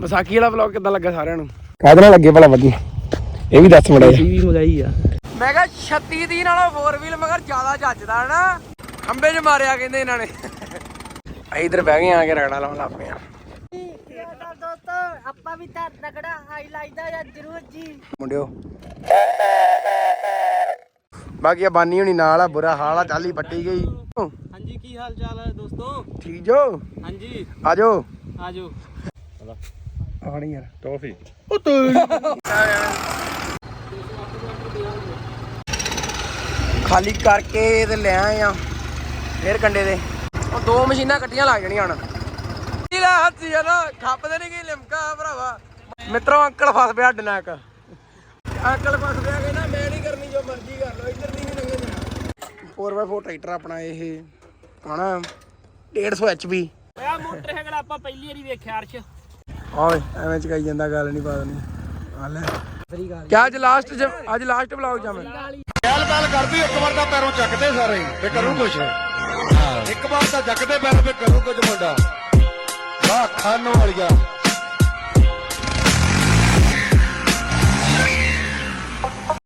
ਵਿਸਾਖੀ ਵਾਲਾ ਵਲੌਗ ਕਿੱਦਾਂ ਲੱਗਾ ਸਾਰਿਆਂ ਨੂੰ? ਕਾਹਦੇ ਨਾਲ ਲੱਗੇ ਭਲਾ ਵਧੀਆ। ਇਹ ਵੀ ਦੱਸ ਮੜਾ ਵੀ ਮੰਗਾਈ ਆ। ਮੈਂ ਕਿਹਾ 36 ਦੀ ਨਾਲੋਂ 4 ਵੀਲ ਮਗਰ ਜ਼ਿਆਦਾ ਜੱਜਦਾ ਨਾ। ਖੰਬੇ 'ਚ ਮਾਰਿਆ ਕਹਿੰਦੇ ਇਹਨਾਂ ਨੇ। ਇਧਰ ਬਹਿ ਗਏ ਆ ਕੇ ਰਗੜਾ ਲਾਉਣ ਲੱਗ ਪਏ ਆ। ਦੋਸਤੋ ਆਪਾਂ ਵੀ ਤਾਂ ਤਕੜਾ ਹਾਈਲਾਈਟ ਦਾ ਜਾਂ ਜ਼ਰੂਰ ਜੀ ਮੁੰਡਿਓ। ਬਾਕੀ ਆ ਬਾਨੀ ਹੁਣੀ ਨਾਲ ਆ ਬੁਰਾ ਹਾਲ ਆ ਚਾਲੀ ਪੱਟੀ ਗਈ। ਹਾਂਜੀ ਕੀ ਹਾਲ ਚਾਲ ਹੈ ਦੋਸਤੋ? ਠੀਕ ਜੋ? ਹਾਂਜੀ। ਆਜੋ ਆਜੋ ਆਣੀ ਯਾਰ। ਟੌਫੀ। ਖਾਲੀ ਕਰਕੇ ਤੇ ਲੈ ਆਏ ਆ ਫੇਰ ਕੰਡੇ ਦੇ ਉਹ ਦੋ ਮਸ਼ੀਨਾਂ ਕੱਟੀਆਂ ਲੱਗ ਜਾਣੀਆਂ ਹੁਣ। ਇਹਦਾ ਹੱਥ ਆ ਨਾ ਖੱਪਦੇ ਨਹੀਂ ਗਈ ਲਿਮਕਾ ਭਰਾਵਾ। ਮਿੱਤਰੋ ਅੰਕਲ ਫਸ ਪਿਆ ਅੱਡ ਨਾਲ ਇੱਕ। ਅੰਕਲ ਫਸ ਪਿਆ ਕਹਿੰਦਾ ਮੈਂ ਨਹੀਂ ਕਰਨੀ ਜੋ ਮਰਜ਼ੀ ਕਰ ਲਓ ਇੱਧਰ ਨਹੀਂ ਲੰਘੇ ਜਾਣਾ 4x4 ਟਰੈਕਟਰ ਆਪਣਾ ਇਹ ਹਣਾ 150 HP ਆ ਮੋਟਰਸਾਈਕਲ ਆਪਾਂ ਪਹਿਲੀ ਵਾਰੀ ਵੇਖਿਆ ਅਰਸ਼। ਆਵੇ ਐਵੇਂ ਚਕਾਈ ਜਾਂਦਾ ਗੱਲ ਨਹੀਂ ਬਾਤ ਨਹੀਂ ਆ ਲੈ। ਕਿਆ ਅੱਜ ਲਾਸਟ ਅੱਜ ਲਾਸਟ ਵਲੌਗ ਜਾ ਮੈਂ। ਗੱਲ ਗੱਲ ਕਰਦੀ ਇੱਕ ਵਾਰ ਤਾਂ ਪੈਰੋਂ ਚੱਕਦੇ ਸਾਰੇ ਤੇ ਕਰੂ ਕੁਛ। ਇੱਕ ਵਾਰ ਤਾਂ ਚੱਕਦੇ ਪੈਰ ਤੇ ਕਰੂ ਕੁਝ ਮੁੰਡਾ। ਵਾਹ ਖਾਨੋ ਵਾਲੀਆ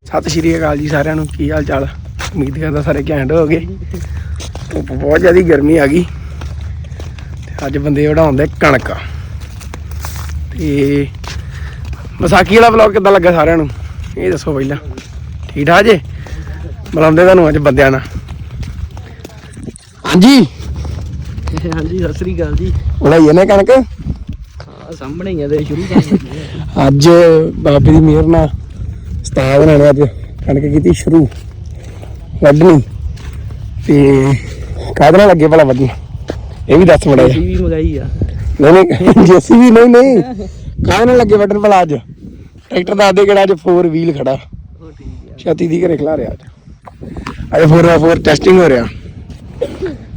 ਸਤਿ ਸ਼੍ਰੀ ਅਕਾਲ ਜੀ ਸਾਰਿਆਂ ਨੂੰ ਕੀ ਹਾਲ ਚਾਲ? ਉਮੀਦ ਕਰਦਾ ਸਾਰੇ ਘੈਂਟ ਹੋ ਗਏ ਧੁੱਪ ਬਹੁਤ ਜ਼ਿਆਦਾ ਗਰਮੀ ਆ ਗਈ। ਤੇ ਅੱਜ ਬੰਦੇ ਵਢਾਉਂਦੇ ਕਣਕ। ਤੇ ਵਿਸਾਖੀ ਵਾਲਾ ਵਲੌਗ ਕਿੱਦਾਂ ਲੱਗਾ ਸਾਰਿਆਂ ਨੂੰ? ਇਹ ਦੱਸੋ ਪਹਿਲਾਂ। ਠੀਕ ਠਾਕ ਜੇ? ਬੁਲਾਉਂਦੇ ਤੁਹਾਨੂੰ ਅੱਜ ਬੰਦਿਆਂ ਨਾਲ। ਹਾਂਜੀ। ਹਾਂਜੀ ਸਤਿ ਸ੍ਰੀ ਅਕਾਲ ਜੀ। ਉਡਾਈ ਨੇ ਕਣਕ? ਆ ਸਾਹਮਣੇ ਹੀ ਆ ਤੇ ਸ਼ੁਰੂ ਕਰ ਅੱਜ ਬਾਬੇ ਦੀ ਮਿਹਰ ਨਾਲ ਉਸਤਾਦ ਨੇ ਅੱਜ ਕਣਕ ਕੀਤੀ ਸ਼ੁਰੂ। ਵੱਢਣੀ। ਤੇ ਕਾਹਦੇ ਨਾਲ ਲੱਗੇ ਭਲਾ ਵਧੀਆ ਇਹ ਵੀ ਦੱਸ ਮੜਾ ਵੀ ਮੰਗਾਈ ਆ। ਨਹੀਂ ਨਹੀਂ ਜੇਸੀਬੀ ਨਹੀਂ ਨਹੀਂ। ਕਾਹਦੇ ਲੱਗੇ ਵੱਢਣ ਭਲਾ ਅੱਜ। ਟਰੈਕਟਰ ਦਾ ਆਦੇ ਕਿਹੜਾ ਅੱਜ 4 ਵੀਲ ਖੜਾ। ਛਾਤੀ ਦੀ ਘਰੇ ਖਲਾ ਰਿਹਾ ਅੱਜ। ਅੱਜ 4x4 ਟੈਸਟਿੰਗ ਹੋ ਰਿਹਾ।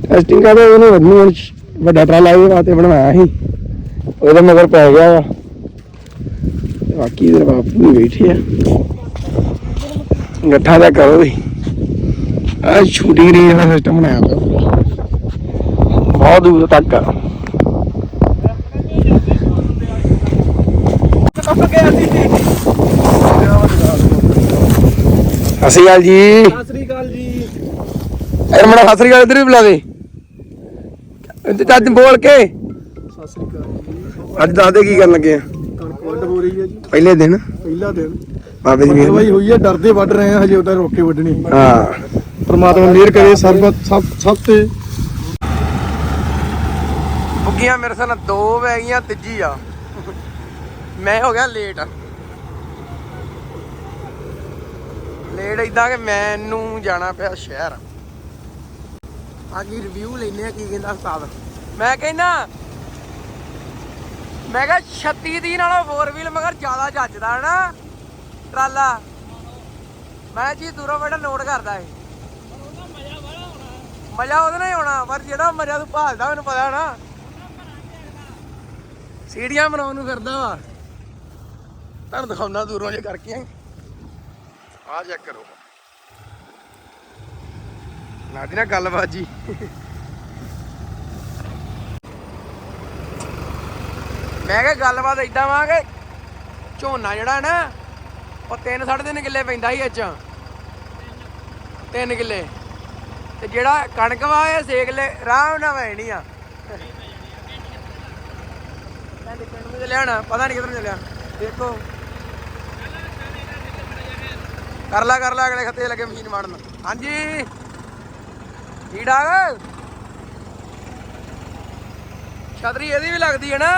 ਟੈਸਟਿੰਗ ਕਰਦੇ, ਉਹਨੇ ਵੱਢਣੀ ਵੱਡਾ ਟਰਾਲਾ ਇਹਦੇ ਵਾਸਤੇ ਬਣਵਾਇਆ ਸੀ। ਉਹਦੇ ਮਗਰ ਪੈ ਗਿਆ ਵਾ। ਬਾਕੀ ਇਧਰ ਬਾਪੂ ਵੀ ਬੈਠੇ ਆ। ਗੱਠਾ ਦਾ ਕਰੋ ਵੀ। ਆ ਛੋਟੀ ਰੇਂਜ ਦਾ ਸਿਸਟਮ ਬਣਾਇਆ ਪਿਆ ਬਹੁਤ ਦੂਰ ਤੱਕ ਆ। ਸਤਿ ਸ਼੍ਰੀ ਅਕਾਲ ਜੀ। ਸਤਿ ਸ੍ਰੀ ਅਕਾਲ ਜੀ। ਅਰੇ ਮੜਾ ਸਤਿ ਸ੍ਰੀ ਅਕਾਲ ਇੱਧਰ ਵੀ ਬੁਲਾ ਦੇ। ਚੱਜ ਬੋਲ ਕੇ। ਸਤਿ ਸ੍ਰੀ ਅਕਾਲ ਅੱਜ ਦੱਸ ਦੇ ਕੀ ਕਰਨ ਲੱਗੇ ਆ। ਕਣਕ ਵੱਢ ਹੋ ਰਹੀ ਹੈ ਜੀ। ਪਹਿਲੇ ਦਿਨ। ਪਹਿਲਾ ਦਿਨ। ਬਾਬੇ ਮਿਹਰ ਵਾਈ ਹੋਈ ਹੈ ਡਰਦੇ ਵੱਢ ਰਹੇ ਆ ਹਜੇ ਉਹਦਾ ਰੋਕੇ ਵੱਢਣੀ। ਹਾਂ। ਪਰਮਾਤਮਾ ਮਿਹਰ ਕਰੇ ਸਰਬਤ ਸਭ ਸਭ ਤੇ। ਬੁੱਗੀਆਂ ਮੇਰੇ ਸਾਹ ਨਾਲ ਦੋ ਗਈਆਂ ਤੀਜੀ ਆ। ਮੈਂ ਹੋ ਗਿਆ ਲੇਟ ਲੇਟ ਇਦਾਂ ਕਿ ਮੈਨੂੰ ਜਾਣਾ ਪਿਆ ਸ਼ਹਿਰ। ਆਗੀ ਰਿਵਿਊ ਲੈਨੇ ਆ, ਕੀ ਕਹਿੰਦਾ ਉਸਤਾਦ? ਮੈਂ ਕਹਿੰਦਾ, ਮੈਂ ਕਿਹਾ 36 ਦੀ ਨਾਲੋਂ 4 ਵੀਲ ਮਗਰ ਜ਼ਿਆਦਾ ਜੱਜਦਾ ਨਾ ਟਰਾਲਾ। ਮੈਂ ਜੀ ਦੂਰੋਂ ਬੈਠਾ ਨੋਟ ਕਰਦਾ ਏ ਮਜ਼ਾ ਉਹਦੇ ਨਾਲ ਹੀ ਆਉਣਾ, ਪਰ ਜਿਹੜਾ ਮਜ਼ਾ ਤੂੰ ਭਾਲਦਾ, ਮੈਨੂੰ ਪਤਾ ਨਾ ਸੀੜੀਆਂ ਬਣਾਉਣ ਨੂੰ ਫਿਰਦਾ ਵਾ। ਤੁਹਾਨੂੰ ਦਿਖਾਉਣਾ ਦੂਰੋਂ ਜੇ ਕਰਕੇ ਆ ਚੈੱਕ ਕਰੋ। ਨਾਦੀ ਨਾ ਗੱਲਬਾਤ ਜੀ। ਮੈਂ ਕਿਹਾ ਗੱਲਬਾਤ ਇਦਾਂ ਵਾ ਕਿ ਝੋਨਾ ਜਿਹੜਾ ਨਾ ਉਹ 3 3.5 ਕਿੱਲੇ ਪੈਂਦਾ ਸੀ ਇਹ ਚ। 3 ਕਿੱਲੇ। ਤੇ ਜਿਹੜਾ ਕਣਕ ਵਾ ਇਹ 6 ਕਿੱਲੇ ਆਰਾਮ ਨਾਲ ਵੈਣੀ ਆ। ਮੈਂ ਦੇਖਣ ਨੂੰ ਚੱਲਿਆ ਨਾ ਪਤਾ ਨਹੀਂ ਕਿੱਧਰ ਨੂੰ ਚੱਲਿਆ। ਦੇਖੋ। ਕਰ ਲਾ ਕਰ ਲਾ ਅਗਲੇ ਖੱਤੇ ਲੱਗੇ ਮਸ਼ੀਨ ਮਾਰਨ। ਹਾਂਜੀ। ਠੀਕ ਠਾਕ? ਛਤਰੀ ਇਹਦੀ ਵੀ ਲੱਗਦੀ ਹੈ ਨਾ?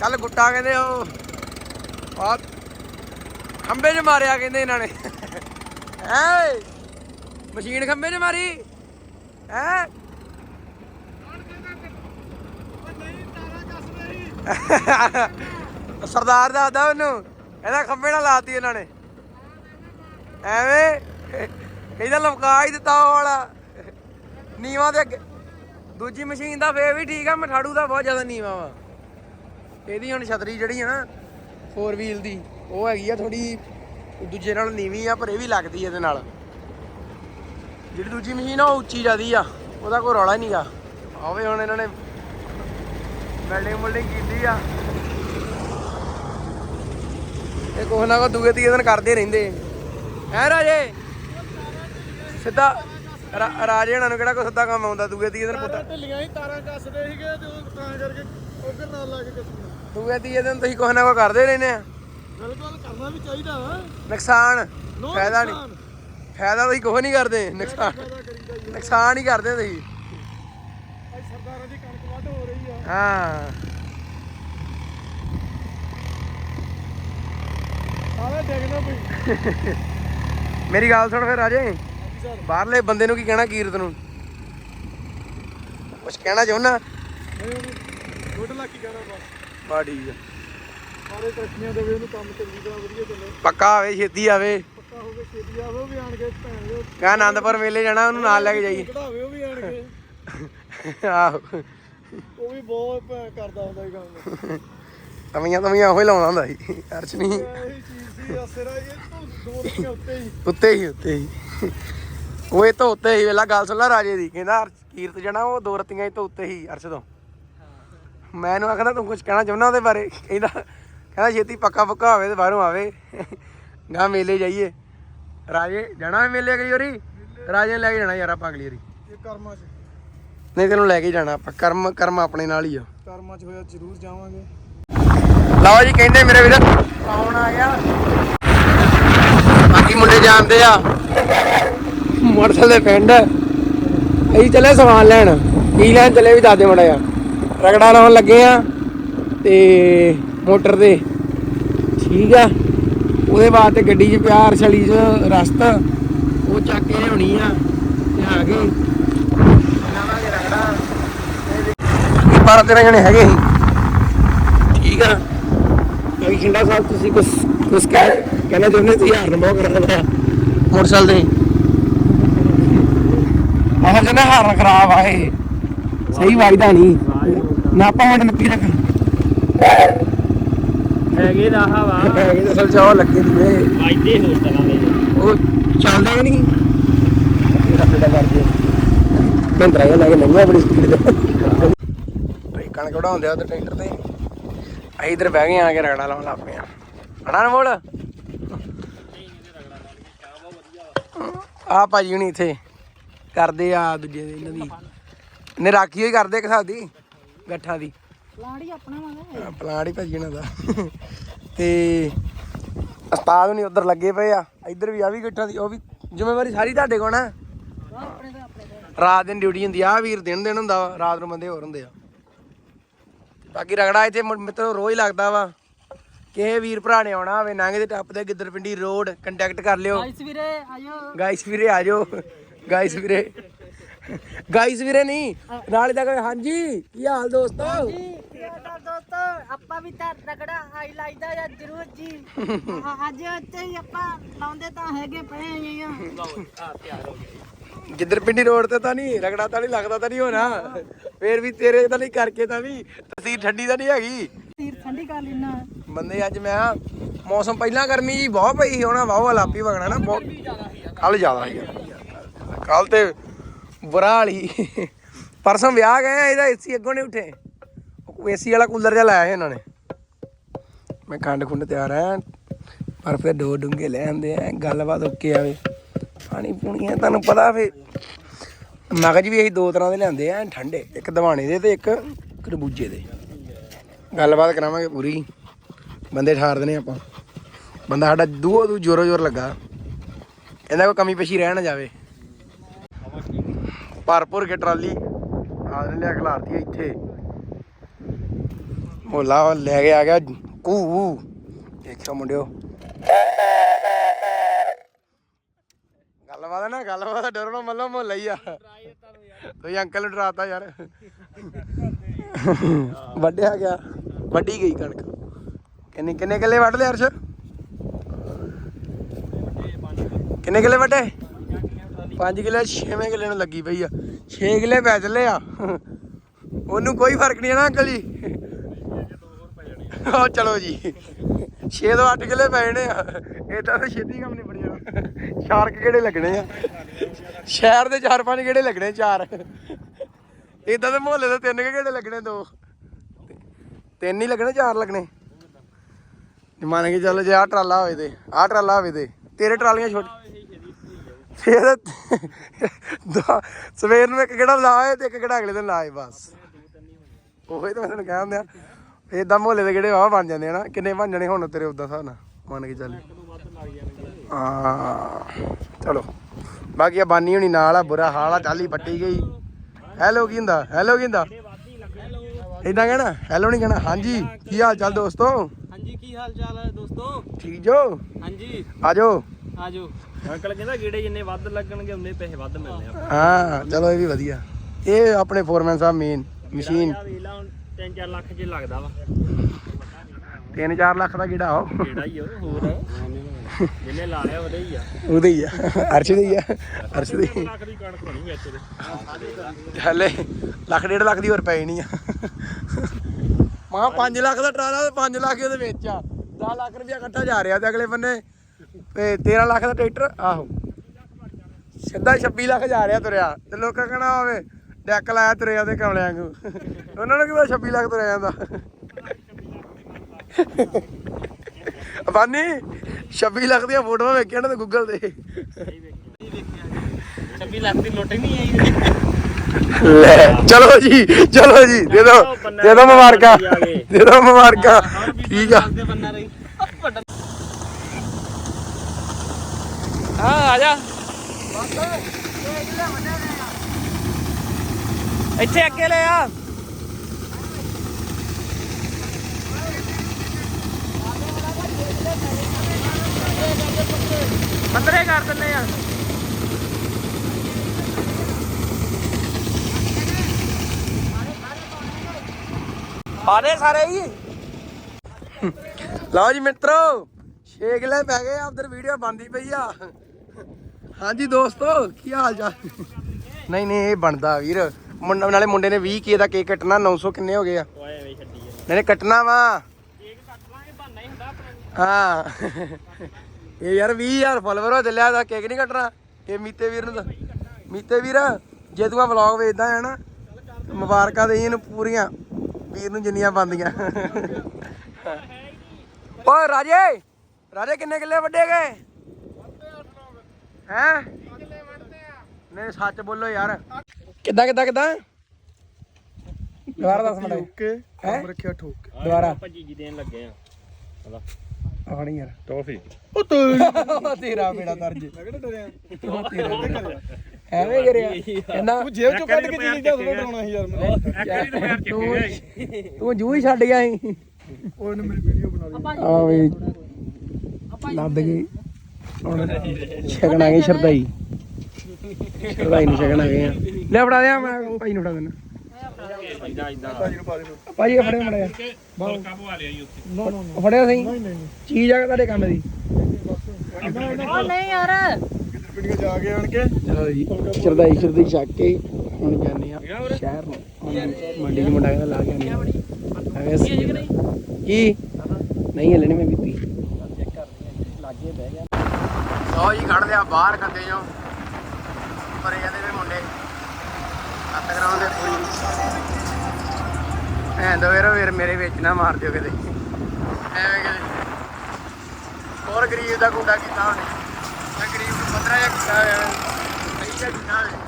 ਕੱਲ ਗੁੱਟਾ ਕਹਿੰਦੇ ਉਹ। ਆ ਖੰਬੇ 'ਚ ਮਾਰਿਆ ਕਹਿੰਦੇ ਇਹਨਾਂ ਨੇ। ਹੈ? ਮਸ਼ੀਨ ਖੰਬੇ 'ਚ ਮਾਰੀ? ਹੈ? ਸਰਦਾਰ ਦਾ ਆਦਾ ਉਹਨੂੰ। ਇਹਦਾ ਖੰਬੇ ਨਾਲ ਲਾਤੀ ਇਹਨਾਂ ਨੇ। ਐਵੇਂ ਕਹਿੰਦਾ ਲਮਕਾ ਹੀ ਦਿੱਤਾ ਉਹ ਵਾਲਾ। ਨੀਵਾਂ ਦੇ ਅੱਗੇ। ਦੂਜੀ ਮਸ਼ੀਨ ਦਾ ਫੇਰ ਵੀ ਠੀਕ ਆ, ਮਠਾੜੂ ਦਾ ਬਹੁਤ ਜ਼ਿਆਦਾ ਨੀਵਾ ਵਾ। ਇਹਦੀ ਹੁਣ ਛਤਰੀ ਜਿਹੜੀ ਆ ਨਾ ਫੋਰ ਵੀਲ ਦੀ, ਉਹ ਹੈਗੀ ਆ ਥੋੜੀ ਦੂਜੇ ਨਾਲ ਨੀਵੀਂ ਆ, ਪਰ ਇਹ ਵੀ ਲੱਗਦੀ ਇਹਦੇ ਨਾਲ। ਜਿਹੜੀ ਦੂਜੀ ਮਸ਼ੀਨ ਆ, ਉਹ ਉੱਚੀ ਜਿਆਦੀ ਆ। ਉਹਦਾ ਕੋਈ ਰੌਲਾ ਹੀ ਨਹੀਂਗਾ ਆਵੇ ਹੁਣ ਇਹਨਾਂ ਨੇ ਬਿਲਡਿੰਗ ਮੁਲਡਿੰਗ ਕੀਤੀ ਆ। ਇਹ ਕੋਹ ਨਾ ਕੋ ਦੂਏ ਤੀਏ ਦਿਨ ਕਰਦੇ ਰਹਿੰਦੇ। ਹੈ ਰਾਜੇ? ਸਿੱਧਾ ਰਾਜੇ ਹਣਾ ਨੂੰ ਕਿਹੜਾ ਕੋਈ ਸਿੱਧਾ ਕੰਮ ਆਉਂਦਾ ਦੂਏ ਤੀਏ ਦਿਨ ਪੁੱਤ। ਢਿੱਲੀਆਂ ਹੀ ਤਾਰਾਂ ਕੱਸਦੇ ਸੀਗੇ ਤੇ ਉਹ ਤਾਂ ਕਰਕੇ ਉਧਰ ਨਾਲ ਲੱਗ ਕੇ ਦੂਏ ਤੀਏ ਦਿਨ ਤੁਸੀਂ ਕੋਹ ਨਾ ਕੋ ਕਰਦੇ ਰਹਿੰਦੇ ਆ। ਬਿਲਕੁਲ ਕਰਨਾ ਵੀ ਚਾਹੀਦਾ ਨੁਕਸਾਨ। ਫਾਇਦਾ ਨਹੀਂ। ਫਾਇਦਾ ਤੁਸੀਂ ਕੁਛ ਨਹੀਂ ਕਰਦੇ ਨੁਕਸਾਨ। ਨੁਕਸਾਨ ਹੀ ਕਰਦੇ ਤੁਸੀਂ। ਅੱਜ ਸਰਦਾਰਾਂ ਦੀ ਕਣਕ ਵੱਢ ਹੋ ਰਹੀ ਆ। ਹਾਂ। ਸਾਰੇ ਮੇਰੀ ਗੱਲ ਸੁਣ ਫਿਰ ਰਾਜੇ। ਬਾਹਰਲੇ ਬੰਦੇ ਨੂੰ ਕੀ ਕਹਿਣਾ ਕੀਰਤ ਨੂੰ? ਕੁਛ ਕਹਿਣਾ ਚਾਹੁੰਨਾ? ਗੁੱਡ ਲੱਕ ਹੀ ਕਹਿਣਾ ਬਸ। ਬਾ ਠੀਕ ਆ। ਸਾਰੇ ਤਰੱਕੀਆਂ ਦੇਵੇ ਉਹਨੂੰ ਕੰਮ ਚੰਗੀ ਤਰ੍ਹਾਂ ਵਧੀਆ ਚੱਲੇ। ਪੱਕਾ ਆਵੇ ਛੇਤੀ ਆਵੇ। ਪੱਕਾ ਹੋ ਕੇ ਛੇਤੀ ਆਵੇ ਉਹ ਵੀ ਆਣ ਕੇ ਭੈਣ ਦੇ ਕਹ ਆਨੰਦਪੁਰ ਮੇਲੇ ਜਾਣਾ ਉਹਨੂੰ ਨਾਲ ਲੈ ਕੇ ਜਾਈਏ। ਕਢਾਵੇ ਉਹ ਵੀ ਆਣ ਕੇ ਆਹੋ। ਉਹ ਵੀ ਬਹੁਤ ਕਰਦਾ ਹੁੰਦਾ ਇਹ ਕੰਮ। ਤਵੀਆਂ ਤਵੀਆਂ ਉਹੀ ਲਾਉਂਦਾ ਹੁੰਦਾ ਸੀ ਅਰਸ਼ ਨਹੀਂ ਉੱਤੇ ਹੀ ਉੱਤੇ ਹੀ। ਹੀ ਉਹ ਇਹ ਤੋਂ ਉੱਤੇ ਹੀ ਵੇਲਾ ਗੱਲ ਸੁਣ ਲੈ ਰਾਜੇ ਦੀ। ਕਹਿੰਦਾ ਕੀਰਤ ਜਣਾ ਉਹ ਦੋ ਰਤੀਆਂ ਇਹ ਤੋਂ ਉੱਤੇ ਹੀ ਅਰਸ਼ ਤੋਂ। ਮੈਂ ਇਹਨੂੰ ਆਖਦਾ ਤੂੰ ਕੁਝ ਕਹਿਣਾ ਚਾਹੁੰਦਾ ਉਹਦੇ ਬਾਰੇ? ਕਹਿੰਦਾ ਕਹਿੰਦਾ ਛੇਤੀ ਪੱਕਾ ਪੱਕਾ ਹੋਵੇ ਤੇ ਬਾਹਰੋਂ ਆਵੇ। ਗਾ ਮੇਲੇ ਜਾਈਏ। ਰਾਜੇ ਜਾਣਾ ਮੇਲੇ ਅਗਲੀ ਵਾਰੀ? ਰਾਜੇ ਲੈ ਕੇ ਜਾਣਾ ਯਾਰ ਆਪਾਂ ਅਗਲੀ ਵਾਰੀ। ਇਹ ਕਰਮਾਂ 'ਚ। ਨਹੀਂ ਤੈਨੂੰ ਲੈ ਕੇ ਹੀ ਜਾਣਾ ਆਪਾਂ। ਕਰਮ ਕਰਮ ਆਪਣੇ ਨਾਲ ਹੀ ਆ। ਕਰਮਾਂ 'ਚ ਹੋਇਆ ਜ਼ਰੂਰ ਜਾਵਾਂਗੇ। ਲਓ ਜੀ ਕਹਿੰਦੇ ਮੇਰੇ ਵੀਰ। ਕੌਣ ਆ ਗਿਆ? ਬਾਕੀ ਮੁੰਡੇ ਜਾਣਦੇ ਆ। ਮੋਟਰਸਾਈਕਲ ਦੇ ਪਿੰਡ। ਅਸੀਂ ਚੱਲੇ ਸਮਾਨ ਲੈਣ। ਕੀ ਲੈਣ ਚੱਲੇ ਵੀ ਦਾਦੇ ਮੜਾ ਆ ਰਗੜਾ ਲਾਉਣ ਲੱਗੇ ਆ ਤੇ ਮੋਟਰ ਦੇ ਠੀਕ ਆ। ਉਹਦੇ ਬਾਅਦ ਤੇ ਗੱਡੀ 'ਚ ਪਿਆਰ ਛਲੀ 'ਚ ਰਸਤ। ਉਹ ਚੱਕ ਕੇ ਲਿਆਉਣੀ ਆ ਤੇ ਆ ਗਏ। ਲਾਵਾਂਗੇ ਰਗੜਾ ਪਰ ਤੇਰੇ ਜਣੇ ਹੈਗੇ ਸੀ। ਠੀਕ ਆ। ਅਭੀ ਖਿੰਡਾ ਸਾਹਿਬ ਤੁਸੀਂ ਕੁਛ ਕੁਛ ਕਹਿ ਕਹਿਣਾ ਚਾਹੁੰਦੇ ਤੁਸੀਂ ਹਾਰਨ ਬਹੁਤ ਕਰਾਉਂਦਾ ਮੋਟਰਸਾਈਕਲ ਦੇ ਆਹ ਜਨਾ ਹਾਰਨ ਖਰਾਬ ਆ ਇਹ। ਸਹੀ ਵਾਜਦਾ ਨਹੀਂ ਨਾ ਆਪਾਂ ਹੁਣ ਨੱਪੀ ਰੱਖ ਹੈਗੇ ਦਾ ਹਵਾ ਇਹ ਅਸਲ ਚ ਉਹ ਲੱਗੇ ਦੀ ਵੇ ਵਾਜਦੇ ਹੋਰ ਤਰ੍ਹਾਂ ਦੇ। ਉਹ ਚੱਲਦਾ ਹੀ ਨਹੀਂ ਮੇਰਾ ਬੇਟਾ ਕਰਦੇ ਮਹਿੰਦਰਾ ਇਹ ਲੱਗੇ ਨਹੀਂ ਬੜੀ ਸਪੀਡ ਤੇ। ਭਾਈ ਕਣਕ ਵਢਾਉਂਦੇ ਆ ਤੇ ਟਰੈਕਟਰ ਤੇ। ਅਸੀਂ ਇਧਰ ਬਹਿ ਗਏ ਆ ਕੇ ਰਗੜਾ ਲਾਉਣ ਲੱਗ ਪਏ ਆ। ਹਣਾ ਨਾ ਬੋਲ। ਆ ਭਾਜੀ ਹੁਣੀ ਇੱਥੇ ਕਰਦੇ ਆ ਦੂਜੇ ਦੇ। ਇਹਨਾਂ ਦੀ ਨੇ ਰਾਖੀ ਹੋਈ ਕਰਦੇ ਇੱਕ ਦੀ ਗੱਠਾਂ ਦੀ। ਲਾੜੀ ਆਪਣਾ ਭਾਜੀ ਇਹਨਾਂ ਦਾ। ਤੇ ਉਸਤਾਦ ਨਹੀਂ ਉਧਰ ਲੱਗੇ ਪਏ ਆ। ਇੱਧਰ ਵੀ ਆ ਵੀ ਗੱਠਾਂ ਦੀ ਉਹ ਵੀ ਜ਼ਿੰਮੇਵਾਰੀ ਸਾਰੀ ਤੁਹਾਡੇ ਕੋਲ ਦਾ ਰਾਤ ਦਿਨ ਡਿਊਟੀ ਹੁੰਦੀ ਆ ਵੀਰ ਦਿਨ ਦਿਨ ਹੁੰਦਾ ਰਾਤ ਨੂੰ ਬੰਦੇ ਹੋਰ ਹੁੰਦੇ ਆ। ਬਾਕੀ ਰਗੜਾ ਇੱਥੇ ਮਿੱਤਰੋ ਰੋਜ਼ ਲੱਗਦਾ ਵਾ। ਕਿਸੇ ਵੀਰ ਭਰਾ ਨੇ ਆਉਣਾ ਹੋਵੇ ਨਾਂਗੇ ਦੇ ਟੱਪ ਤੇ ਗਿੱਦਰਪਿੰਡੀ ਰੋਡ ਕੰਟੈਕਟ ਕਰ ਲਿਓ। ਗਾਇਸ ਵੀਰੇ ਆਇਓ। ਗਾਇਸ ਵੀਰੇ ਆ ਜਾਓ ਗਾਇਸ ਵੀਰੇ। ਗਾਇਸ ਵੀਰੇ ਨਹੀਂ ਨਾਲੇ ਦਾ ਕਹੇ ਹਾਂਜੀ ਕੀ ਹਾਲ ਦੋਸਤੋ? ਜੀ ਕੀ ਹਾਲ ਆ ਦੋਸਤੋ? ਆਪਾਂ ਵੀ ਤਾਂ ਰਗੜਾ ਹਾਈ ਲਾਈਦਾ ਆ ਜਰੂਰ ਜੀ। ਅੱਜ ਇੱਥੇ ਹੀ ਆਪਾਂ ਲਾਉਂਦੇ ਤਾਂ ਹੈਗੇ ਪਏ ਆ। ਗਿੱਦਰਪਿੰਡੀ ਰੋਡ ਤੇ ਤਾਂ ਨਹੀਂ ਰਗੜਾ ਤਾਂ ਨਹੀਂ ਲੱਗਦਾ ਤਾਂ ਨਹੀਂ ਹੋਣਾ। ਫੇਰ ਵੀ ਤੇਰੇ ਤਾਂ ਨਹੀਂ ਕਰਕੇ ਤਾਂ ਵੀ ਤਸੀਰ ਠੰਡੀ ਤਾਂ ਨਹੀਂ ਹੈਗੀ। ਤੀਰ ਠੰਡੀ ਕਰ ਲੈਣਾ ਬੰਦੇ ਅੱਜ ਮੈਂ ਮੌਸਮ ਪਹਿਲਾਂ ਗਰਮੀ ਜੀ ਬਹੁਤ ਪਈ ਸੀ ਹੁਣ ਵਾਹ ਲਾਪੀ ਵਗਣਾ ਨਾ ਬਹੁਤ ਕੱਲ ਜ਼ਿਆਦਾ ਸੀ ਕੱਲ ਤੇ ਬੁਰਾ ਹਾਲੀ ਪਰਸੋਂ ਵਿਆਹ ਗਏ ਇਹਦਾ ਏਸੀ ਅੱਗੋਂ ਨਹੀਂ ਉੱਠੇ। ਏਸੀ ਵਾਲਾ ਕੂਲਰ ਜਿਹਾ ਲਾਇਆ ਇਹਨਾਂ ਨੇ। ਮੈਂ ਖੰਡ ਖੁੰਡ ਤਿਆਰ ਆ ਬਰਫ ਦੇ ਦੋ ਡੁੰਗੇ ਲੈ ਆਂਦੇ ਆ ਗੱਲਬਾਤ ਓਕੇ ਆਵੇ। ਪਾਣੀ ਹੈ, ਤੁਹਾਨੂੰ ਪਤਾ ਫੇ ਮਗਜ ਵੀ ਅਸੀਂ ਦੋ ਤਰ੍ਹਾਂ ਦੇ ਲਿਆਂਦੇ ਆ ਠੰਡੇ, ਇੱਕ ਦਵਾਣੇ ਦੇ ਤੇ ਇੱਕ ਖਰਬੂਜੇ ਦੇ। ਗੱਲਬਾਤ ਕਰਾਵਾਂਗੇ ਪੂਰੀ, ਬੰਦੇ ਠਾਰਦੇ ਨੇ ਆਪਾਂ। ਬੰਦਾ ਸਾਡਾ ਦੂਹੋ ਦੂ ਜੋਰੋ ਜੋਰ ਲੱਗਾ। ਇਹਦਾ ਕੋਈ ਕਮੀ ਪੇਸ਼ੀ ਰਹਿ ਨਾ ਜਾਵੇ। ਭਰਪੂਰ ਕੇ ਟਰਾਲੀ ਆਦਨੇ ਲਿਆ ਖਲਾਰਦੀ ਹੈ ਇੱਥੇ। ਹੋਲਾ ਲੈ ਕੇ ਆ ਗਿਆ ਕੂ ਦੇਖਿਓ ਮੁੰਡਿਓ। ਗੱਲਬਾਤ ਹੈ ਨਾ ਗੱਲਬਾਤ ਡਰਨੋਂ ਮੱਲੋ ਮੁੱਲ ਹੀ ਆ। ਤੁਸੀਂ ਅੰਕਲ ਨੂੰ ਡਰਾਤਾ ਯਾਰ। ਵੱਢਿਆ ਗਿਆ। ਵੱਢੀ ਗਈ ਕਣਕ। ਕਿੰਨੇ ਕਿੰਨੇ ਕਿੱਲੇ ਵੱਢ ਲਏ ਅਰਸ਼? ਕਿੰਨੇ ਕਿੱਲੇ ਵੱਢੇ? 5 ਕਿੱਲੇ 6ਵੇਂ ਕਿੱਲੇ ਨੂੰ ਲੱਗੀ ਪਈ ਆ। 6 ਕਿੱਲੇ ਪੈ ਚੱਲੇ ਆ। ਉਹਨੂੰ ਕੋਈ ਫ਼ਰਕ ਨਹੀਂ ਹੈ ਨਾ ਅੰਕਲ ਜੀ। ਉਹ ਚਲੋ ਜੀ। 6 ਤੋਂ 8 ਕਿੱਲੇ ਪੈ ਜਾਣੇ ਆ। ਇਹ ਤਾਂ ਫਿਰ ਛੇਤੀ ਕੰਮ ਨਹੀਂ ਚਾਰ ਕੁ ਕਿਹੜੇ ਲੱਗਣੇ ਆ? ਸ਼ਹਿਰ ਦੇ ਚਾਰ ਪੰਜ ਕਿਹੜੇ ਲੱਗਣੇ? ਚਾਰ। ਇਦਾਂ ਦੇ ਮੁਹੱਲੇ ਦੇ ਤਿੰਨ ਕੁ ਕਿਹੜੇ ਲੱਗਣੇ? ਦੋ। ਤਿੰਨ ਹੀ ਲੱਗਣੇ, ਚਾਰ ਲੱਗਣੇ? ਜੇ ਮੰਨ ਕੇ ਚੱਲ ਜੇ ਆਹ ਟਰਾਲਾ ਹੋਵੇ ਤੇ, ਆਹ ਟਰਾਲਾ ਹੋਵੇ ਤੇ, ਤੇਰੇ ਟਰਾਲੀਆਂ ਛੋਟੀ ਫਿਰ ਸਵੇਰ ਨੂੰ ਇੱਕ ਕਿਹੜਾ ਲਾਏ ਤੇ ਇੱਕ ਕਿਹੜਾ ਅਗਲੇ ਦਿਨ ਲਾਏ ਬਸ। ਉਹੀ ਤਾਂ ਮੈਂ ਤੈਨੂੰ ਕਹਿ ਦਿਆਂ। ਏਦਾਂ ਮੁਹੱਲੇ ਦੇ ਕਿਹੜੇ ਵਾਹ ਬਣ ਜਾਂਦੇ ਆ ਨਾ, ਕਿੰਨੇ ਬਣ ਜਾਣੇ ਹੁਣ ਤੇਰੇ ਉਦਾਂ ਹਿਸਾਬ ਨਾਲ, ਮੰਨ ਕੇ ਚੱਲ। ਹਾਂ ਚਲੋ। ਬਾਕੀ ਆ ਬਾਨੀ ਹੋਣੀ ਨਾਲ ਆ ਬੁਰਾ ਹਾਲ ਆ ਚਾਲੀ ਪੱਟੀ ਗਈ। ਹੈਲੋ ਕੀ ਹੁੰਦਾ? ਹੈਲੋ ਕੀ ਹੁੰਦਾ? ਇਦਾਂ ਕਹਿਣਾ? ਹੈਲੋ ਨਹੀਂ ਕਹਿਣਾ? ਹਾਂਜੀ ਕੀ ਹਾਲ ਚਾਲ ਦੋਸਤੋ? ਹਾਂਜੀ ਕੀ ਹਾਲ ਚਾਲ ਹੈ ਦੋਸਤੋ? ਠੀਕ ਜੋ? ਹਾਂਜੀ। ਆਜੋ ਆਜੋ। ਅੰਕਲ ਕਹਿੰਦਾ ਗੇੜੇ ਜਿੰਨੇ ਵੱਧ ਲੱਗਣਗੇ ਉਨੇ ਪੈਸੇ ਵੱਧ ਮਿਲਣੇ ਆ। ਹਾਂ ਚਲੋ ਇਹ ਵੀ ਵਧੀਆ। ਇਹ ਆਪਣੇ ਫੋਰਮੈਨ ਸਾਹਿਬ ਮੇਨ ਮਸ਼ੀਨ ਆ ਵੇਲਾ ਹੁਣ 3-4 ਲੱਖ ਚ ਲੱਗਦਾ ਵਾ। 3-4 ਲੱਖ ਦਾ ਕਿਹੜਾ ਹੀ ਆ ਉਹ ਹੋਰ। ਜਿਹਨੇ ਉਹਦੇ ਹੀ ਆ। ਉਹਦੇ ਹੀ ਆ। ਅਰਸ਼ ਦੇ ਹੀ ਆ। ਅਰਸ਼ ਦੇ ਹੀ। ਲੱਖ ਦੀ ਕਣਕ ਹੋਣੀ ਵਿੱਚ ਦੇ ਹਲੇ ਲੱਖ ਡੇਢ ਲੱਖ ਦੀ ਹੋਰ ਪਈ ਨਹੀਂ ਆ। ਮਾਂ 5 ਲੱਖ ਦਾ ਟਰਾਲਾ ਤੇ 5 ਲੱਖ ਇਹਦੇ ਵਿੱਚ ਆ। 10 ਲੱਖ ਰੁਪਇਆ ਇਕੱਠਾ ਜਾ ਰਿਹਾ ਤੇ ਅਗਲੇ ਬੰਨੇ ਤੇ 13 ਲੱਖ ਦਾ ਟਰੈਕਟਰ ਆਹੋ। ਸਿੱਧਾ 26 ਲੱਖ ਜਾ ਰਿਹਾ ਤੁਰਿਆ ਤੇ ਲੋਕਾਂ ਕਹਣਾ ਹੋਵੇ ਡੈਕ ਲਾਇਆ ਤੁਰਿਆ ਤੇ ਕਮਲਿਆਂ ਨੂੰ ਉਹਨਾਂ ਨੂੰ ਕਿਹਾ 26 ਲੱਖ ਤੁਰਿਆ ਜਾਂਦਾ। ਬਾਨੀ 26 ਲੱਖ ਦੀਆਂ ਫੋਟੋਆਂ ਵੇਖੀਆਂ ਨਾ ਤੇ ਗੂਗਲ ਤੇ। 26 ਲੱਖ ਦੀ ਨੋਟ ਹੀ ਨਹੀਂ ਆਈ। ਲੈ ਚਲੋ ਜੀ ਚਲੋ ਜੀ ਦੇ ਦੋ ਦੇ ਦੋ ਮੁਬਾਰਕਾਂ ਦੇ ਦੋ ਮੁਬਾਰਕਾਂ ਠੀਕ ਆ। ਹਾਂ ਆ ਜਾ। ਇੱਥੇ ਅੱਗੇ ਲੈ ਆ। ਬੰਦਰੇ ਕਰ ਦਿੰਨੇ ਆ। ਸਾਰੇ ਸਾਰੇ ਹੀ। ਲਓ ਜੀ ਮਿੱਤਰੋ ਛੇਕ ਲੈ ਪੈ ਗਏ ਆ ਉਧਰ ਵੀਡੀਓ ਬੰਦੀ ਪਈ ਆ। ਹਾਂਜੀ ਦੋਸਤੋ ਕੀ ਹਾਲ ਚਾਲ? ਨਹੀਂ ਨਹੀਂ ਇਹ ਬਣਦਾ ਵੀਰ। ਮੁੰਡਾ ਨਾਲੇ ਮੁੰਡੇ ਨੇ 20 ਕੇ ਦਾ ਕੇਕ ਕੱਟਣਾ 900 ਕਿੰਨੇ ਹੋ ਗਏ ਆ? ਓਏ ਐਵੇਂ ਛੱਡੀ ਨਹੀਂ ਨਹੀਂ ਕੱਟਣਾ ਵਾ। ਕੇਕ ਕੱਟ ਲਾਂਗੇ ਬਹਾਨਾ ਹੀ ਹੁੰਦਾ ਆਪਣੇ ਹਾਂ। ਇਹ ਯਾਰ 20000 ਫਾਲੋਵਰ ਹੋ ਚੱਲਿਆ ਦਾ ਕੇਕ ਨਹੀਂ ਕੱਟਣਾ। ਇਹ ਮੀਤੇ ਵੀਰ ਨੂੰ ਮੀਤੇ ਵੀਰ ਜੇ ਤੂੰ ਆ ਵਲੌਗ ਵੇਚਦਾ ਹੈ ਨਾ ਮੁਬਾਰਕਾਂ ਦੇ ਇਹਨੂੰ ਪੂਰੀਆਂ। ਵੀਰ ਨੂੰ ਜਿੰਨੀਆਂ ਬੰਦੀਆਂ ਓਏ ਰਾਜੇ ਰਾਜੇ ਕਿੰਨੇ ਕਿੱਲੇ ਵੱਡੇ ਗਏ? ਹੈ? ਨਹੀਂ ਸੱਚ ਬੋਲੋ ਯਾਰ। ਕਿੱਦਾਂ ਕਿੱਦਾਂ ਕਿੱਦਾਂ? ਦੁਬਾਰਾ ਦੱਸ ਮੜਾ ਓਕੇ? ਕੰਮ ਰੱਖਿਆ ਠੋਕ। ਕੇ ਦੁਬਾਰਾ। ਆਪਾਂ ਜੀ ਦੇਣ ਲੱਗੇ ਆ। ਹਲਾ। ਆਣੀ ਯਾਰ। ਟੋਫੀ। ਉਹ ਤੇਰਾ ਬੇੜਾ ਦਰਜ ਕਿਹੜਾ ਡਰਿਆ? ਉਹ ਤੇਰਾ ਐਵੇਂ ਕਰਿਆ। ਕਹਿੰਦਾ ਤੂੰ ਜੇਬ ਚੋਂ ਕੱਢ ਕੇ ਚੀਜ਼ ਦਾ ਥੋੜਾ ਡਰਾਉਣਾ ਸੀ ਯਾਰ। ਮੈਨੂੰ ਤੂੰ ਤੂੰ ਜੂ ਹੀ ਛੱਡ ਗਿਆ ਸੀ। ਉਹ ਇਹਨੇ ਮੇਰੀ ਵੀਡੀਓ ਬਣਾ ਲਈ। ਆ ਵੀ ਲੱਦ ਗਈ। ਹੁਣ ਛਕਣਾ ਗਏ ਸ਼ਰਦਾਈ ਸ਼ਰਦਾਈ ਨੂੰ ਛਕਣਾ ਆ। ਲੈ ਫੜਾ ਦਿਆਂ ਮੈਂ ਭਾਈ ਨੂੰ ਫੜਾ ਦੇਣਾ ਭਾਈ ਇਹ ਫੜਿਆ ਮੜਿਆ ਕਾਬੂ ਆ ਲਿਆ ਜੀ ਉੱਥੇ ਨੋ ਨੋ ਨੋ। ਫੜਿਆ ਸਹੀ? ਨਹੀਂ ਨਹੀਂ ਚੀਜ਼ ਆ ਤੁਹਾਡੇ ਕੰਮ ਦੀ? ਉਹ ਨਹੀਂ ਯਾਰ। ਕਿਤੇ ਵੀਡੀਓ ਜਾ ਕੇ ਆਣ ਕੇ? ਚਲੋ ਜੀ ਸ਼ਰਦਾਈ ਸ਼ਰਦਾਈ ਛੱਕ ਕੇ ਹੁਣ ਜਾਂਦੇ ਆ ਸ਼ਹਿਰ ਨੂੰ। ਮੰਡੀ 'ਚ ਮੁੰਡਾ ਕਹਿੰਦਾ ਲਾ ਕੇ ਆਣੀ ਆ ਗਿਆ ਸੀ ਕੀ? ਨਹੀਂ ਹਲੇ ਨਹੀਂ ਮੈਂ ਪੀਤੀ। ਲਓ ਜੀ ਖੜਦੇ ਆ ਬਾਹਰ ਕੰਦੇ ਜੋ ਪਰੇ ਜਾਂਦੇ ਨੇ ਮੁੰਡੇ। ਹੱਥ ਕਰਾਉਂਦੇ ਪੂਰੀ। ਐਂ ਦੋ ਵੀਰੋ ਵੀਰ ਮੇਰੇ ਵਿੱਚ ਨਾ ਮਾਰ ਦਿਓ ਕਿਤੇ। ਐਵੇਂ ਕਿਤੇ। ਹੋਰ ਗਰੀਬ ਦਾ ਗੁੰਡਾ ਕੀਤਾ ਉਹਨੇ। ਮੈਂ ਗਰੀਬ ਨੂੰ 15 ਜਾਂ ਕੀਤਾ ਹੋਇਆ। ਸਹੀ ਜਿਹਾ ਕੀਤਾ ਹੋਇਆ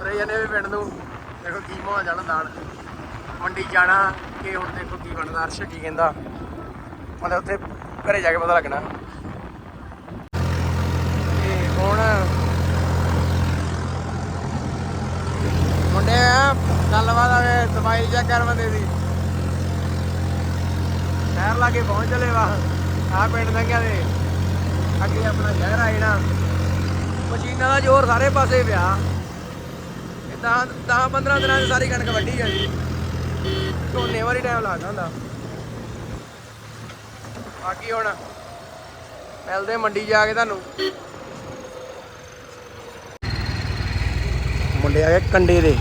ਪਰੇ ਜਾਂਦੇ ਵੀ ਪਿੰਡ ਨੂੰ। ਦੇਖੋ ਕੀ ਮਾਹੌਲ ਜਾਣਾ ਨਾਲ। ਮੰਡੀ ਜਾਣਾ ਕਿ ਹੁਣ ਦੇਖੋ ਕੀ ਬਣਦਾ, ਅਰਸ਼ ਕੀ ਕਹਿੰਦਾ। ਮਤਲਬ ਉੱਥੇ ਘਰੇ ਜਾ ਕੇ ਪਤਾ ਲੱਗਣਾ। ਤੇ ਹੁਣ ਮੁੰਡੇ ਆ, ਗੱਲਬਾਤ ਆਵੇ ਦਵਾਈ ਚੈੱਕ ਕਰ ਬੰਦੇ ਦੀ। ਸ਼ਹਿਰ ਲਾਗੇ ਪਹੁੰਚ ਚਲੇ ਵਾ ਆ ਪਿੰਡ ਲੰਘਿਆ ਦੇ ਅੱਗੇ ਆਪਣਾ ਸ਼ਹਿਰ ਆ ਜਾਣਾ। ਮਸ਼ੀਨਾਂ ਦਾ ਜ਼ੋਰ ਸਾਰੇ ਪਾਸੇ ਪਿਆ। ਇਹ 10 10 15 ਦਿਨਾਂ 'ਚ ਸਾਰੀ ਕਣਕ ਵੱਢੀ ਜਾਂਦੀ ਝੋਨੇ ਵਾਰੀ ਟਾਈਮ ਲੱਗਦਾ ਹੁੰਦਾ। ਬਾਕੀ ਹੁਣ ਮਿਲਦੇ ਮੰਡੀ ਜਾ ਕੇ ਤੁਹਾਨੂੰ। ਮੁੰਡੇ ਆ ਗਏ ਕੰਡੇ ਦੇ।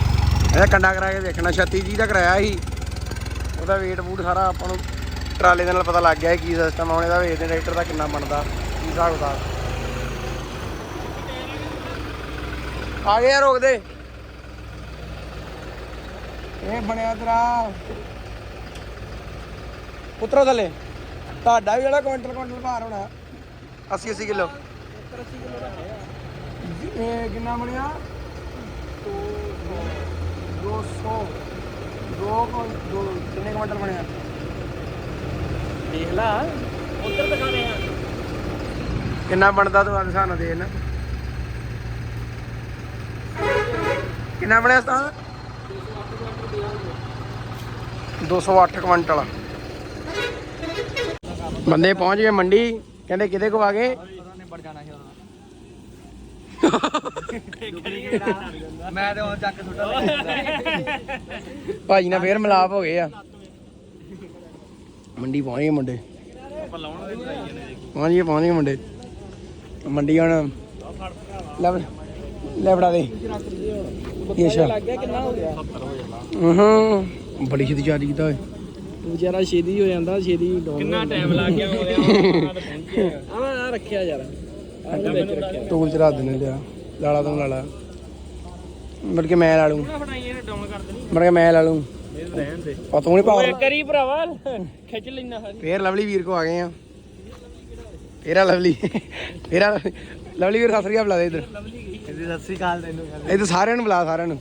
ਇਹਦਾ ਕੰਡਾ ਕਰਾ ਕੇ ਦੇਖਣਾ 36 ਜੀ ਦਾ ਕਰਾਇਆ ਸੀ। ਉਹਦਾ weight ਬੂਟ ਸਾਰਾ ਆਪਾਂ ਨੂੰ ਟਰਾਲੇ ਦੇ ਨਾਲ ਪਤਾ ਲੱਗ ਗਿਆ ਕੀ ਸਿਸਟਮ ਆਉਣੇ ਦਾ ਵੇਚਦੇ ਟਰੈਕਟਰ ਦਾ ਕਿੰਨਾ ਬਣਦਾ, ਕੀ ਹਿਸਾਬ ਕਿਤਾਬ। ਆ ਗਏ ਰੋਕ ਦੇ। ਇਹ ਬਣਿਆ ਤੇਰਾ। ਉਤਰੋ ਥੱਲੇ, ਤੁਹਾਡਾ ਵੀ ਜਿਹੜਾ ਕੁਇੰਟਲ ਕੁਇੰਟਲ ਭਾਰ ਹੋਣਾ। 80 80 ਕਿਲੋ। ਇਹ ਕਿੰਨਾ ਬਣਿਆ? 200 ਦੋ ਦੋ ਕਿੰਨੇ ਕੁਇੰਟਲ ਬਣਿਆ ਦੇਖ ਲਾ। ਉੱਧਰ ਦਿਖਾ ਰਹੇ ਆ। ਕਿੰਨਾ ਬਣਦਾ ਤੂੰ ਆਪ ਸਾਨੂੰ ਦੇ ਨਾ ਕਿੰਨਾ ਬਣਿਆ ਸਤਾਨ 208 ਕੁਇੰਟਲ। ਬੰਦੇ ਪਹੁੰਚ ਗਏ ਮੰਡੀ ਕਹਿੰਦੇ ਕਿਤੇ ਕੋ ਆ ਗਏ? ਮੈਂ ਤੇ ਉਹ ਚੱਕ ਸੁੱਟਾ ਭਾਜੀ ਨਾਲ ਫੇਰ ਮਿਲਾਪ ਹੋ ਗਏ ਆ। ਮੰਡੀ ਪਹੁੰਚ ਗਏ ਮੁੰਡੇ। ਪਹੁੰਚ ਗਏ ਪਹੁੰਚ ਗਏ ਮੁੰਡੇ। ਮੰਡੀ ਹੁਣ ਲੈ ਲੈ ਫੜਾ ਦੇ। ਇਹ ਅੱਛਾ। ਲੱਗ ਗਿਆ ਕਿੰਨਾ ਹੋ ਗਿਆ ਹੂੰ। ਬੜੀ ਛੇਤੀ ਚਾਰਜ ਕੀਤਾ ਓਏ। ਵਿਚਾਰਾ ਛੇਦੀ ਹੋ ਜਾਂਦਾ ਛੇਦੀ ਕਿੰਨਾ ਟਾਈਮ ਲੱਗ ਗਿਆ ਆ ਰੱਖਿਆ ਯਾਰ। ਟੂਲ ਚ ਰੱਖ ਦੇਣੇ ਲਿਆ ਲਾਲਾ ਤੂੰ ਲਾਲਾ। ਮੁੜ ਕੇ ਮੈਂ ਲਾ ਲੂੰ ਮੁੜ ਕੇ ਮੈਂ ਲਾ ਲੂੰ ਰਹਿਣ ਦੇ। ਆ ਤੂੰ ਨਹੀਂ ਪਾਵਰ ਕਰੀ ਭਰਾਵਾ ਖਿੱਚ ਲੈਣਾ ਸਾਰੀ। ਫੇਰ ਲਵਲੀ ਵੀਰ ਕੋ ਆ ਗਏ ਆ। ਫੇਰਾ ਲਵਲੀ। ਫੇਰਾ ਲਵਲੀ। ਵੀਰ ਸਤਿ ਸ੍ਰੀ ਅਕਾਲ ਬੁਲਾ ਦੇ ਇੱਧਰ। ਇਹਦੀ ਸਤਿ ਸ੍ਰੀ ਅਕਾਲ ਤੈਨੂੰ ਇੱਧਰ ਸਾਰਿਆਂ ਨੂੰ ਬੁਲਾ ਸਾਰਿਆਂ ਨੂੰ।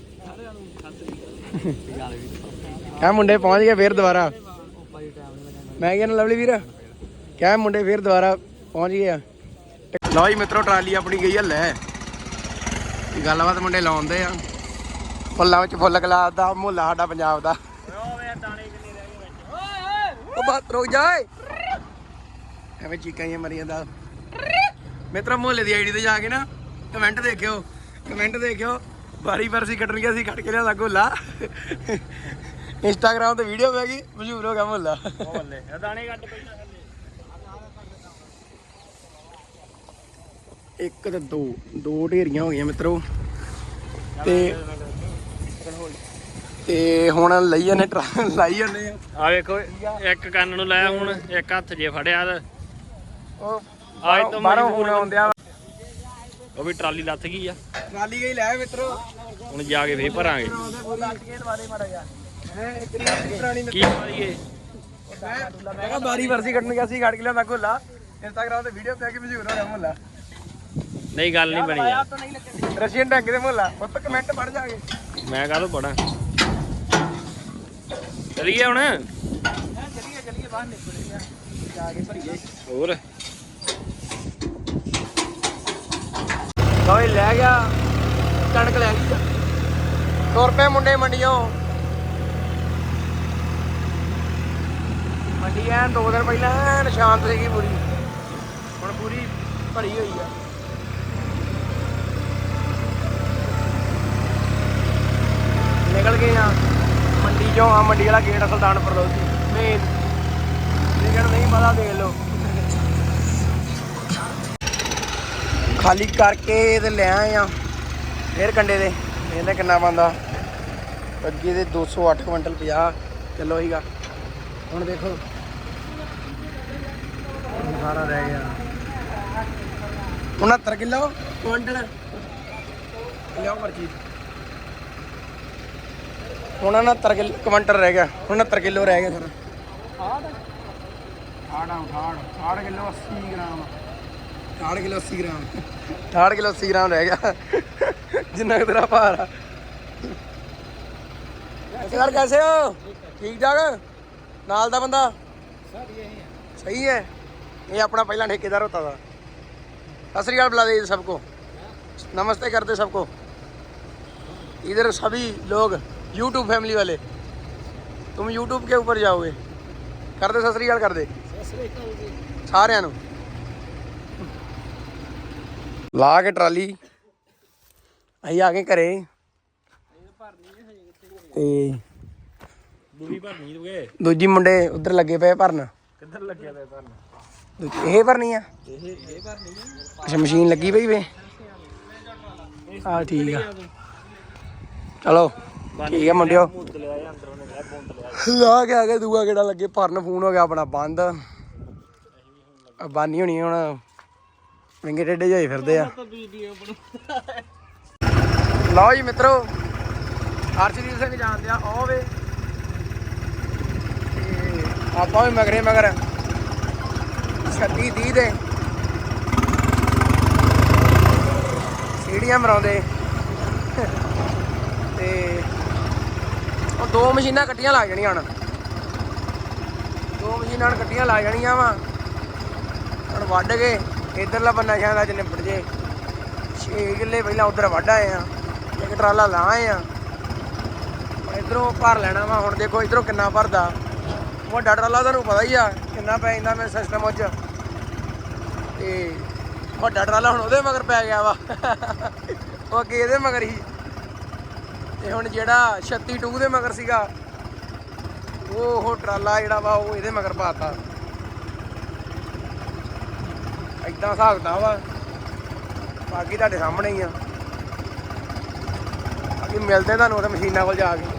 ਕਹ ਮੁੰਡੇ ਪਹੁੰਚ ਗਏ ਫੇਰ ਦੁਬਾਰਾ। ਮੈਂ ਕਿਹਾ ਨਾ ਲਵਲੀ ਵੀਰ ਕਹ ਮੁੰਡੇ ਫੇਰ ਦੁਬਾਰਾ ਪਹੁੰਚ ਗਏ ਆ। ਲਓ ਜੀ ਮਿੱਤਰੋ, ਟਰਾਲੀ ਆਪਣੀ ਗਈ ਹੱਲੇ ਗੱਲਬਾਤ ਮੁੰਡੇ ਲਾਉਂਦੇ ਆ। ਫੁੱਲਾਂ ਵਿੱਚ ਫੁੱਲ ਗਲਾਸ ਦਾ ਮੁੱਲਾ ਸਾਡਾ ਪੰਜਾਬ ਦਾ। ਉਹ ਬਾਤ ਰੁਕ ਜਾ ਐਵੇਂ ਚੀਕਾਂ ਹੀ ਮਰੀ ਜਾਂਦਾ ਮਿੱਤਰੋ, ਮੁਹੱਲੇ ਦੀ ਆਈਡੀ ਤੇ ਜਾ ਕੇ ਨਾ, ਕਮੈਂਟ ਦੇਖਿਓ। ਕਮੈਂਟ ਦੇਖਿਓ। ਬਾਰੀ ਬਰਸੀ ਕੱਟਣੀ ਅਸੀਂ ਕੱਟ ਕੇ ਲਿਆਂਦਾ ਗੋਲਾ ਇੰਸਟਾਗ੍ਰਾਮ ਤੇ ਵੀਡੀਓ ਪੈ ਗਈ, ਮਸ਼ਹੂਰ ਹੋ ਗਿਆ ਮੁਹੱਲਾ। ਬੱਲੇ ਦਾਣੇ ਕੱਟ ਪਹਿਲਾਂ ਇੱਕ ਤੇ ਦੋ ਦੋ ਢੇਰੀਆਂ ਹੋ ਗਈਆਂ ਮਿੱਤਰੋ। ਤੇ ਤੇ ਹੁਣ ਲਈ ਜਾਂਦੇ ਟਰਾ- ਲਾਈ ਜਾਂਦੇ ਆ। ਆ ਵੇਖੋ ਇੱਕ ਕੰਨ ਨੂੰ ਲਾਇਆ ਹੁਣ ਇੱਕ ਹੱਥ ਜੇ ਫੜਿਆ ਤੇ। ਉਹ ਅੱਜ ਤੋਂ ਬਾਹਰੋਂ ਫੋਨ ਆਉਂਦਿਆ ਉਹ ਵੀ ਟਰਾਲੀ ਲੱਥ ਗਈ ਆ। ਟਰਾਲੀ ਗਈ ਲੈ ਮਿੱਤਰੋ। ਹੁਣ ਜਾ ਕੇ ਫੇਰ ਭਰਾਂਗੇ। ਕੀ ਕਰੀਏ ਮੈਂ ਬਾਰੀ ਵਰਸੀ ਕੱਟਣ ਗਿਆ ਸੀ ਕੱਟ ਕੇ ਲਿਆਂਦਾ ਗੋਲਾ ਇੰਸਟਾਗ੍ਰਾਮ ਤੇ ਵੀਡੀਓ ਪੈ ਕੇ ਮਸ਼ਹੂਰ ਹੋ ਮੁਹੱਲਾ ਨਹੀਂ ਗੱਲ ਨਹੀਂ ਬਣੀ ਯਾਰ। ਰਸ਼ੀਅਨ ਟੈਂਕ ਦੇ ਮੁਹੱਲਾ ਉਹ ਤਾਂ ਕਮੈਂਟ ਪੜ ਜਾਗੇ। ਮੈਂ ਕਾਹਦੋਂ ਪੜਾਂ ਚਲੀਏ ਹੁਣ। ਚੱਲੀਏ ਚੱਲੀਏ ਬਾਹਰ ਨਿਕਲੀਏ ਜਾ ਕੇ ਭਰੀਏ। ਹੋਰ? ਕੋਈ ਲੈ ਗਿਆ। ਕਣਕ ਲੈ ਗਈ 100 ਰੁਪਏ ਮੁੰਡੇ ਮੰਡੀਆਂ ਮੰਡੀ ਐਨ ਦੋ ਦਿਨ ਪਹਿਲਾਂ ਐਨ ਸ਼ਾਂਤ ਸੀਗੀ ਪੂਰੀ। ਹੁਣ ਪੂਰੀ ਭਰੀ ਹੋਈ ਆ ਨਿਕਲ ਗਏ ਆ ਚੋਂ ਆ ਮੰਡੀ ਵਾਲਾ ਗੇਟ ਸੁਲਤਾਨਪੁਰ ਲੋਧੀ ਮੇਨ ਲੇਕਿਨ ਨਹੀਂ ਪਤਾ ਦੇਖ ਲਓ। ਖਾਲੀ ਕਰਕੇ ਤੇ ਲੈ ਆਏ ਆ। ਫੇਰ ਕੰਡੇ ਦੇ ਇਹਨੇ ਕਿੰਨਾ ਬੰਦਾ ਅੱਗੇ ਦੇ 208 ਕੁਇੰਟਲ 50 ਕਿਲੋ ਹੀਗਾ ਹੁਣ ਦੇਖੋ। ਸਾਰਾ ਰਹਿ ਗਿਆ। 69 ਕਿਲੋ। ਕੁਇੰਟਲ। ਲਿਆਓ ਮਰਜ਼ੀ। ਹੁਣ 69 ਕਿਲੋ ਕੁਇੰਟਲ ਰਹਿ ਗਿਆ 69 ਕਿਲੋ ਰਹਿ ਗਿਆ ਸਾਰਾ ਆੜਾ ਉਠਾੜ 68 kilo 80 gram 68 kilo 80 gram 68 kilo 80 gram ਰਹਿ ਗਿਆ ਜਿੰਨਾ ਕੁ ਤੇਰਾ ਭਾਰ ਆ ਸਰ ਕੈਸੇ ਹੋ ਠੀਕ ਠਾਕ ਨਾਲ ਦਾ ਬੰਦਾ सही है ये अपना पहला ठेकेदार होता था सत श्री अकाल बुला दे सबको नमस्ते करते सबको इधर सभी लोग यूट्यूब फैमिली वाले तुम यूट्यूब के ऊपर जाओगे कर दे सत श्री अकाल कर दे ਸਾਰਿਆਂ ਨੂੰ ਲਾ ਕੇ ਟਰਾਲੀ ਅਸੀਂ ਆ ਗਏ ਘਰੇ ਤੇ ਦੂਰੀ ਭਰਨੀ ਦੂਗੇ ਦੂਜੀ ਮੁੰਡੇ ਉਧਰ ਲੱਗੇ ਪਏ ਭਰਨ ਕਿੱਧਰ ਲੱਗਿਆ ਪਿਆ ਭਰਨ ਦੂਜੀ- ਇਹ ਭਰਨੀ ਆ ਇਹ ਇਹ ਭਰਨੀ ਆ ਅੱਛਾ ਮਸ਼ੀਨ ਲੱਗੀ ਪਈ ਵੇ ਆ ਠੀਕ ਆ ਚਲੋ ਠੀਕ ਆ ਮੁੰਡਿਓ। ਲਾ ਕੇ ਆ ਗਿਆ ਦੂਆ ਕਿਹੜਾ ਲੱਗੇ ਭਰਨ ਫੋਨ ਹੋ ਗਿਆ ਆਪਣਾ ਬੰਦ। ਬਾਨੀ ਹੋਣੀ ਹੁਣ ਵਿੰਗੇ ਟੇਡੇ ਜਾਈ ਫਿਰਦੇ ਆ। ਲਓ ਜੀ ਮਿੱਤਰੋ ਅਰਸ਼ਦੀਪ ਸਿੰਘ ਜਾਣਦੇ ਆ ਉਹ ਵੇ। ਆਪਾਂ ਵੀ ਮਗਰੇ ਮਗਰ 36 30 ਦੇ। ਸੀੜੀਆਂ ਮਰਾਉਂਦੇ। ਤੇ ਉਹ ਦੋ ਮਸ਼ੀਨਾਂ ਕੱਟੀਆਂ ਲੱਗ ਜਾਣੀਆਂ ਹੁਣ। ਦੋ ਮਸ਼ੀਨਾਂ ਹੁਣ ਕੱਟੀਆਂ ਲੱਗ ਜਾਣੀਆਂ ਵਾ। ਹੁਣ ਵੱਢ ਕੇ ਇਧਰਲਾ ਬੰਨਾ ਸ਼ਾਇਦ ਅੱਜ ਨਿਬੜ ਜੇ। 6 ਕਿੱਲੇ ਪਹਿਲਾਂ ਉਧਰ ਵੱਢ ਆਏ ਆ, ਇੱਕ ਟਰਾਲਾ ਲਾ ਆਏ ਆ। ਇਧਰੋਂ ਭਰ ਲੈਣਾ ਵਾ, ਹੁਣ ਦੇਖੋ ਇਧਰੋਂ ਕਿੰਨਾ ਭਰਦਾ। ਵੱਡਾ ਟਰਾਲਾ ਤੁਹਾਨੂੰ ਪਤਾ ਹੀ ਆ, ਕਿੰਨਾ ਪੈ ਜਾਂਦਾ ਮੇਰੇ ਸਿਸਟਮ ਉੱਚ। ਤੇ ਵੱਡਾ ਟਰਾਲਾ ਹੁਣ ਉਹਦੇ ਮਗਰ ਪੈ ਗਿਆ ਵਾ। ਉਹ ਅੱਗੇ ਇਹਦੇ ਮਗਰ ਹੀ। ਤੇ ਹੁਣ ਜਿਹੜਾ 36 2 ਦੇ ਮਗਰ ਸੀਗਾ, ਉਹ ਉਹ ਟਰਾਲਾ ਜਿਹੜਾ ਵਾ, ਉਹ ਇਹਦੇ ਮਗਰ ਪਾਤਾ ਇਦਾਂ ਹਿਸਾਬ ਕਿਤਾਬ ਵਾ ਬਾਕੀ ਤੁਹਾਡੇ ਸਾਹਮਣੇ ਹੀ ਆ। ਬਾਕੀ ਮਿਲਦੇ ਤੁਹਾਨੂੰ ਉਹਦੇ ਮਸ਼ੀਨਾਂ ਕੋਲ ਜਾ ਕੇ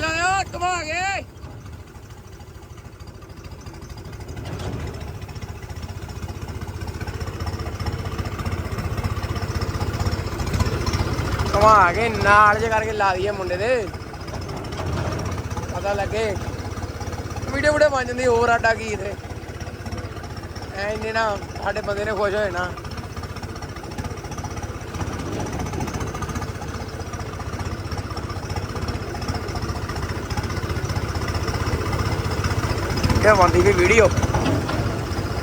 ਲਾਇਓ ਘੁਮਾ ਕੇ ਘੁਮਾ ਕੇ ਨਾਲ ਜੇ ਕਰਕੇ ਲਾ ਦਈਏ ਮੁੰਡੇ ਦੇ। ਪਤਾ ਲੱਗੇ। ਵੀਡੀਓ ਵੀਡੀਓ ਬਣ ਜਾਂਦੀ, ਹੋਰ ਆਡਾ ਕੀ ਇਥੇ। ਐ ਇੰਨੇ ਨਾ ਸਾਡੇ ਬੰਦੇ ਨੇ ਖੁਸ਼ ਹੋਏ ਨਾ ਇਹ ਬੰਦੀ ਵੀ ਵੀਡੀਓ?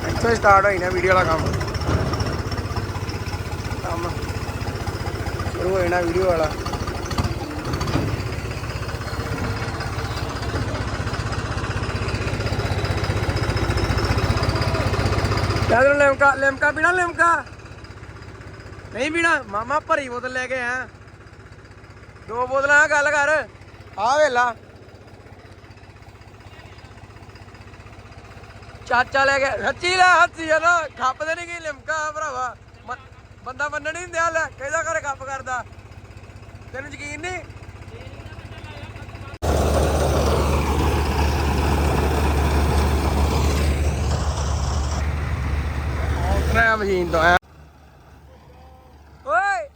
ਇੱਥੋਂ ਸਟਾਰਟ ਹੋਈ ਨਾ ਵੀਡੀਓ ਵਾਲਾ ਕੰਮ। ਕੰਮ ਸ਼ੁਰੂ ਹੋਇਆ ਨਾ ਵੀਡੀਓ ਵਾਲਾ। ਯਾਰ ਲੈਮਕਾ ਲੈਮਕਾ ਪੀਣਾ, ਲਿਮਕਾ। ਨਹੀਂ ਪੀਣਾ, ਮਾਮਾ ਭਰੀ ਬੋਤਲ ਲੈ ਕੇ ਆ ਦੋ ਬੋਤਲਾਂ ਗੱਲ ਕਰ। ਆ ਵੇਲਾ। ਚਾਚਾ ਲੈ ਕੇ ਸੱਚੀ ਲੈ ਹੱਥੀ ਨਾ। ਖੱਪਦੇ ਨਹੀਂ ਕੀ ਲਿਮਕਾ, ਭਰਾਵਾ। ਬੰਦਾ ਮੰਨਣ ਹੀ ਨਹੀਂ ਦਿਆ ਲੈ, ਕਹਿੰਦਾ ਘਰੇ ਖੱਪ ਕਰਦਾ? ਤੈਨੂੰ ਯਕੀਨ ਨਹੀਂ ਮਸ਼ੀਨ ਤੋਂ ਆਇਆ ਓਏ!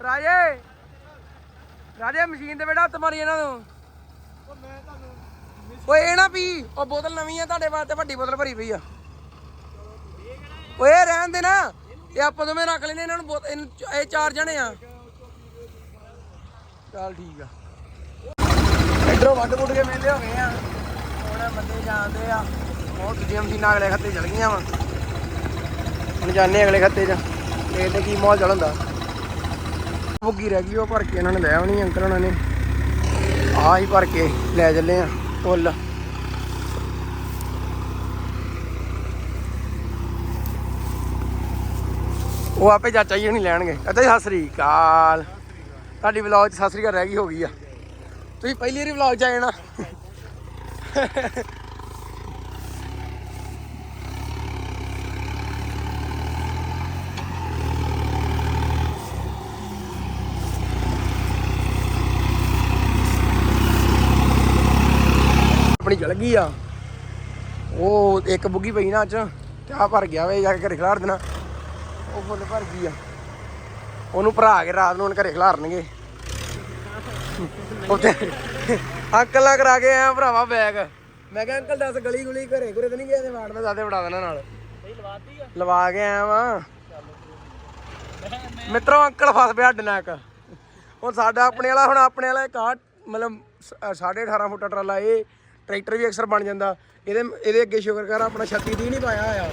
ਰਾਜੇ! ਰਾਜੇ, ਮਸ਼ੀਨ ਤੇ ਬੇਟਾ ਹੱਥ ਮਾਰੀ ਇਹਨਾਂ ਨੂੰ। ਓਏ, ਇਹ ਨਾ ਪੀ। ਉਹ ਬੋਤਲ ਨਵੀਂ ਆ, ਤੁਹਾਡੇ ਵਾਸਤੇ ਵੱਡੀ ਬੋਤਲ ਭਰੀ ਪਈ ਆ। ਓਏ, ਇਹ ਰਹਿਣ ਦੇ ਨਾ। ਇਹ ਆਪਾਂ ਦੋਵੇਂ ਰੱਖ ਲੈਨੇ ਇਹਨਾਂ ਨੂੰ ਇਹ ਚਾਰ ਜਣੇ ਆ। ਚੱਲ ਠੀਕ ਆ। ਇਧਰੋਂ ਵੱਢ ਵੁੱਢ ਕੇ ਮੇਲੇ ਹੋ ਗਏ ਆ। ਹੁਣ ਬੰਦੇ ਜਾਂਦੇ ਆ। ਉਹ ਦੂਜੀਆਂ ਮਸ਼ੀਨਾਂ ਅਗਲੇ ਖੱਤੇ ਚਲ ਗਈਆਂ ਵਾ। ਹੁਣ ਜਾਣੇ ਅਗਲੇ ਖੱਤੇ 'ਚ। ਦੇਖਦੇ ਕੀ ਮਾਹੌਲ ਚੱਲ ਹੁੰਦਾ। ਬੁੱਗੀ ਰਹਿ ਗਈ, ਉਹ ਭਰ ਕੇ ਇਹਨਾਂ ਨੇ ਲੈ ਆਉਣੀ, ਅੰਕਲ ਉਹਨਾਂ ਨੇ। ਆਹ ਹੀ ਭਰ ਕੇ ਲੈ ਚੱਲੇ ਆ, ਫੁੱਲ। ਉਹ ਆਪੇ ਚਾਚਾ ਜੀ ਨਹੀਂ ਲੈਣਗੇ। ਕਹਿੰਦੇ ਸਤਿ ਸ੍ਰੀ ਅਕਾਲ। ਤੁਹਾਡੀ ਵਲੌਗ 'ਚ ਸਤਿ ਸ੍ਰੀ ਅਕਾਲ ਰਹਿ ਗਈ, ਹੋ ਗਈ ਆ। ਤੁਸੀਂ ਪਹਿਲੀ ਵਾਰੀ ਵਲੌਗ 'ਚ ਆਏ ਨਾ। ਆਪਣੀ ਚਲ ਗਈ ਆ। ਉਹ ਇੱਕ ਬੁੱਗੀ ਪਈ ਨਾ ਅੱਜ ਤੇ ਆ ਭਰ ਗਿਆ ਵੇ ਜਾ ਕੇ ਘਰੇ ਖਿਲਾਰ ਦੇਣਾ। ਉਹ ਫੁੱਲ ਭਰ ਗਈ ਆ। ਉਹਨੂੰ ਭਰਾ ਕੇ ਰਾਤ ਨੂੰ ਘਰੇ ਖਿਲਾਰਨਗੇ। ਉੱਥੇ ਅੰਕਲ ਕਰਾ ਕੇ ਆਇਆ ਭਰਾਵਾ ਬੈਗ। ਮੈਂ ਕਿਹਾ ਅੰਕਲ ਦੱਸ ਗਲੀ ਗੁਲੀ ਘਰੇ ਘਰੇ ਤਾਂ ਨਹੀਂ ਤੇ ਵਾੜ ਮੈਂ ਦਾਦੇ ਵੜਾ ਦੇਣਾ ਨਾਲ? ਲਵਾ ਕੇ ਆਇਆ ਵਾਂ। ਮਿੱਤਰੋ ਅੰਕਲ ਫਸ ਪਿਆ ਇੱਕ ਹੁਣ ਸਾਡਾ ਆਪਣੇ ਵਾਲਾ ਹੁਣ ਆਪਣੇ ਵਾਲਾ ਇੱਕ ਮਤਲਬ ਸ- ਸਾਢੇ 18 ਫੁੱਟ ਟਰਾਲਾ ਇਹ ਟਰੈਕਟਰ ਵੀ ਅਕਸਰ ਬਣ ਜਾਂਦਾ। ਇਹਦੇ ਇਹਦੇ ਅੱਗੇ ਸ਼ੁਕਰ ਕਰ ਆਪਣਾ 36 ਦੀ ਨਹੀਂ ਪਾਇਆ ਹੋਇਆ।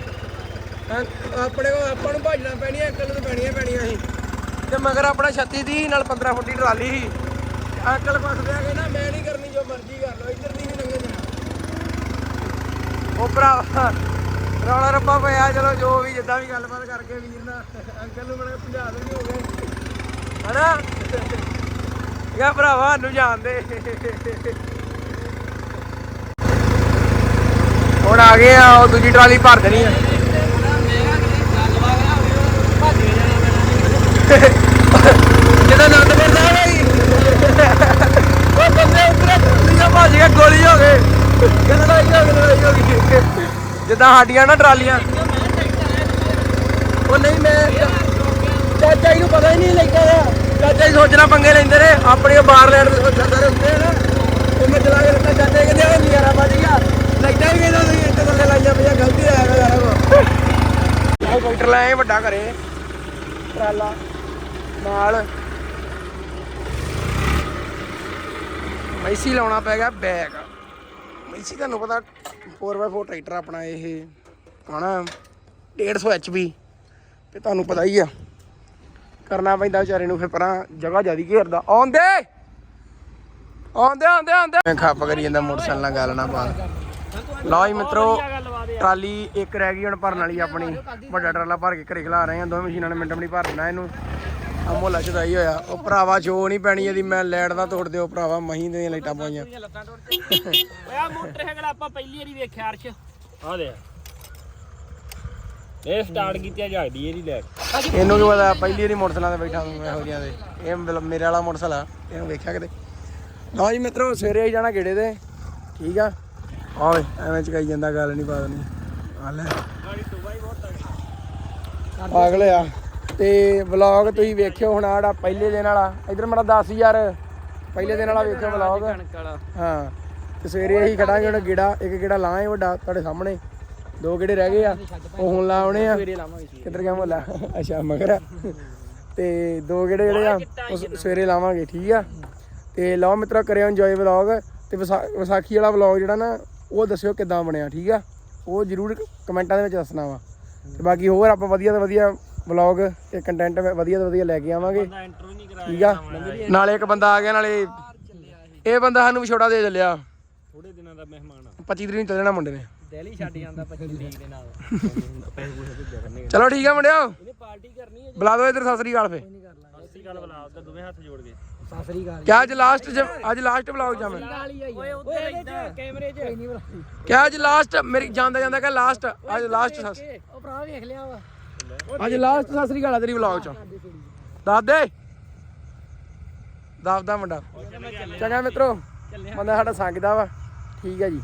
ਆਪਣੇ ਕੋ ਆਪਾਂ ਨੂੰ ਭਾਜਣਾ ਪੈਣੀਆਂ ਅੰਕਲ ਨੂੰ ਪੈਣੀਆਂ ਪੈਣੀਆਂ ਸੀ। ਤੇ ਮਗਰ ਆਪਣਾ 36 ਦੀ ਨਾਲ 15 ਫੁੱਟ ਦੀ ਟਰਾਲੀ ਸੀ। ਅੰਕਲ ਫਸ ਪਿਆ ਕਹਿੰਦਾ, ਮੈਂ ਨਹੀਂ ਕਰਨੀ, ਜੋ ਮਰਜ਼ੀ ਕਰ ਲਓ, ਇੱਧਰ ਨਹੀਂ ਲੰਘੇ ਜਾਣਾ ਉਹ ਭਰਾ, ਰੌਲਾ ਰੱਪਾ ਪਿਆ, ਚਲੋ ਜੋ ਵੀ, ਜਿੱਦਾਂ ਵੀ ਗੱਲਬਾਤ ਕਰਕੇ ਵੀਰ ਨਾਲ, ਅੰਕਲ ਨੂੰ ਬੜਾ ਸਮਝਾ ਦਿੰਦੇ ਹੋ ਗਏ ਹਨਾ? ਯਾ ਭਰਾਵਾ ਨੂੰ ਜਾਣਦੇ। ਹੁਣ ਆ ਗਏ ਆ ਉਹ ਦੂਜੀ ਟਰਾਲੀ ਭਰ ਦੇਣੀ ਆ ਜਿਹਦਾ ਸਾਹਿਬ ਹੈ ਜੀ ਉਹ ਬੰਦੇ ਉਤਰੇ ਕੁੜੀਆਂ ਭੱਜ ਕੇ ਗੋਲੀ ਹੋ ਗਏ ਕਹਿੰਦਾ ਲੜਾਈ ਹੋ ਗਈ ਲੜਾਈ ਹੋ ਗਈ ਜਿੱਦਾਂ ਸਾਡੀਆਂ ਨਾ ਟਰਾਲੀਆਂ ਉਹ ਨਹੀਂ ਮੈਂ ਚਾਚਾ ਜੀ ਨੂੰ ਪਤਾ ਹੀ ਨਹੀਂ ਲੱਗਦਾ ਚਾਚਾ ਜੀ ਸੋਚਣਾ ਪੰਗੇ ਲੈਂਦੇ ਨੇ ਆਪਣੇ ਬਾਹਰ ਲੈਣ ਦੇ ਸੋਚਦਾ ਰਹੇ ਹੁੰਦੇ ਆ ਨਾ ਉਹ ਮੈਂ ਚਲਾ ਕੇ ਰੱਖਾ ਚਾਚਾ ਜੀ ਕਹਿੰਦੇ ਆ ਨਿਆਰਾ ਵੱਜ ਗਿਆ ਲੱਗਦਾ ਹੀ ਕਹਿੰਦਾ ਤੁਸੀਂ ਇੱਥੇ ਥੱਲੇ ਲਾਈਆਂ ਪਈਆਂ, ਗਲਤੀ ਆਇਆ ਸਾਰਾ ਕੋ ਹੈਲੀਕਾਪਟਰ ਲਾਏ ਵੱਡਾ ਘਰੇ। ਟਰਾਲਾ, ਨਾਲ। ਮੈਸੀ ਲਾਉਣਾ ਪੈ ਗਿਆ ਬੈਗ। ਮੈਸੀ ਤੁਹਾਨੂੰ ਪਤਾ 4x4 ਟਰੈਕਟਰ ਆਪਣਾ ਇਹ ਹਨਾ 150 ਐਚਪੀ ਤੇ ਤੁਹਾਨੂੰ ਪਤਾ ਹੀ ਆ, ਕਰਨਾ ਪੈਂਦਾ ਵਿਚਾਰੇ ਨੂੰ ਫਿਰ ਪਰਾਂ, ਜਗ੍ਹਾ ਜਿਆਦੀ ਘੇਰਦਾ ਆਉਂਦੇ! ਆਉਂਦੇ ਆਉਂਦੇ ਆਉਂਦੇ। ਖੱਪ ਕਰੀ ਜਾਂਦਾ ਮੋਟਰਸਾਈਕਲ ਨਾਲ, ਗੱਲ ਨਾ ਪਾ। ਲਓ ਜੀ ਮਿੱਤਰੋ ਟਰਾਲੀ ਇੱਕ ਰਹਿ ਗਈ ਹੁਣ ਭਰਨ ਵਾਲੀ ਆਪਣੀ। ਵੱਡਾ ਟਰਾਲਾ ਭਰ ਕੇ ਘਰੇ ਖਲਾ ਰਹੇ ਆ ਦੋਵੇਂ ਮਸ਼ੀਨਾਂ ਨੇ ਮਿੰਟ ਮਿੰਟ ਭਰ ਦੇਣਾ ਇਹਨੂੰ। ਆ ਮੋਲਾ ਚਦਾਈ ਹੋਇਆ। ਉਹ ਭਰਾਵਾ ਸ਼ੋ ਨਹੀਂ ਪੈਣੀ ਇਹਦੀ। ਮੈਂ ਲੈਟ ਦਾ ਤੋੜ ਦਿਓ ਭਰਾਵਾ। ਮਹੀਂ ਦੀਆਂ ਲਾਈਟਾਂ ਪਾਈਆਂ ਓਏ ਆ ਮੋਟਰਸਾਈਕਲ ਆਪਾਂ ਪਹਿਲੀ ਵਾਰੀ ਵੇਖਿਆ ਅਰਸ਼। ਆ ਦੇ ਇਹ ਸਟਾਰਟ ਕੀਤੀ ਜਾਗਦੀ ਇਹਦੀ ਲੈ ਇਹਨੂੰ ਕੀ ਪਤਾ ਪਹਿਲੀ ਵਾਰੀ ਮੋਟਰਸਾਈਕਲਾਂ ਤੇ ਬੈਠਾ ਮੈਂ ਜਿਹੀਆਂ ਦੇ। ਇਹ ਮੇਰੇ ਵਾਲਾ ਮੋਟਰਸਾਈਕਲ ਆ। ਇਹਨੂੰ ਵੇਖਿਆ ਕਿਤੇ ਲਓ ਜੀ ਮਿੱਤਰੋ ਸਵੇਰੇ ਆਈ ਜਾਣਾ ਗੇੜੇ ਤੇ। ਠੀਕ ਆ। ਆਵੇ ਐਵੇਂ ਚਕਾਈ ਜਾਂਦਾ ਗੱਲ ਨਹੀਂ ਬਾਤ ਨਹੀਂ। ਆ ਲੈ। ਅਗਲੇ ਆ। ਤੇ ਵਲੌਗ ਤੁਸੀਂ ਵੇਖਿਓ ਹੁਣ ਆੜਾ ਪਹਿਲੇ ਦਿਨ ਵਾਲਾ। ਇਧਰ ਮੇਰਾ 10000 ਪਹਿਲੇ ਦਿਨ ਵਾਲਾ ਵੇਖਿਓ ਵਲੌਗ ਹਾਂ। ਤੇ ਸਵੇਰੇ ਅਸੀਂ ਖੜਾਂਗੇ ਹੁਣ ਗੇੜਾ ਇੱਕ ਗੇੜਾ ਲਾਵਾਂਗੇ ਵੱਡਾ ਤੁਹਾਡੇ ਸਾਹਮਣੇ। ਦੋ ਗੇੜੇ ਰਹਿ ਗਏ ਆ ਉਹ ਹੁਣ ਲਾਉਣੇ ਆ। ਕਿੱਧਰ ਗਿਆ ਮੋਲਾ ਅੱਛਾ ਮਗਰ ਤੇ ਦੋ ਗੇੜੇ ਜਿਹੜੇ ਆ ਸਵੇਰੇ ਲਾਵਾਂਗੇ ਠੀਕ ਆ। ਤੇ ਲਓ ਮਿੱਤਰੋ ਕਰਿਓ ਇੰਜੋਏ ਵਲੌਗ ਤੇ ਵਿਸਾ- ਵਿਸਾਖੀ ਵਾਲਾ ਵਲੌਗ ਜਿਹੜਾ ਨਾ ਉਹ ਦੱਸਿਓ ਕਿਦਾਂ ਬਣਿਆ ਠੀਕ ਆ? ਉਹ ਜਰੂਰ ਕਮੈਂਟਾਂ ਦੇ ਵਿੱਚ ਦੱਸਣਾ ਵਾ। ਤੇ ਬਾਕੀ ਹੋਰ ਆਪਾਂ ਵਧੀਆ ਤੋਂ ਵਧੀਆ ਵਲੌਗ ਤੇ ਕੰਟੈਂਟ ਵਧੀਆ ਤੋਂ ਵਧੀਆ ਲੈ ਕੇ ਆਵਾਂਗੇ। ਠੀਕ ਆ? ਨਾਲੇ ਇੱਕ ਬੰਦਾ ਆ ਗਿਆ ਨਾਲੇ ਇਹ ਬੰਦਾ ਸਾਨੂੰ ਵਿਛੋੜਾ ਦੇ ਚੱਲਿਆ। ਥੋੜੇ ਦਿਨਾਂ ਦਾ ਮਹਿਮਾਨ ਆ। 25 ਤਰੀਕ ਨੂੰ ਚੱਲਣਾ ਮੁੰਡੇ ਨੇ। ਦਿੱਲੀ ਛੱਡ ਜਾਂਦਾ 25 ਤਰੀਕ ਦੇ ਨਾਲ। ਚਲੋ ਠੀਕ ਆ ਮੁੰਡਿਓ। ਇਹਨੇ ਪਾਰਟੀ ਕਰਨੀ ਹੈ ਬੁਲਾ ਦਿਓ ਇੱਧਰ ਸਤਿ ਸ੍ਰੀ ਅਕਾਲ ਫੇ। ਅਸੀਂ ਗੱਲ ਬੁਲਾ ਉਹਦਾ ਦੋਵੇਂ ਹੱਥ ਜੋੜ ਕੇ। ਕਿਆ ਅੱਜ ਲਾਸਟ ਅੱਜ ਲਾਸਟ ਵਲੌਗ ਜਾ। ਮੈਂ ਓਏ ਉੱਤੇ ਰਹਿੰਦਾ ਕੈਮਰੇ 'ਚ। ਕਿਆ ਅੱਜ ਲਾਸਟ ਮੇਰੀ ਜਾਂਦਾ ਜਾਂਦਾ ਕਿ ਲਾਸਟ ਅੱਜ ਲਾਸਟ ਉਹ ਭਰਾ ਵੇਖ ਲਿਆ ਵਾ। ਅੱਜ ਲਾਸਟ ਸਤਿ ਸ੍ਰੀ ਅਕਾਲ ਆ ਤੇਰੀ ਵਲੌਗ ਚ। ਦੱਸ ਦੇ ਦੱਸਦਾ ਮੁੰਡਾ। ਚੰਗਾ ਮਿੱਤਰੋ ਬੰਦਾ ਸਾਡਾ ਸੰਗਦਾ ਵਾ। ਠੀਕ ਹੈ ਜੀ।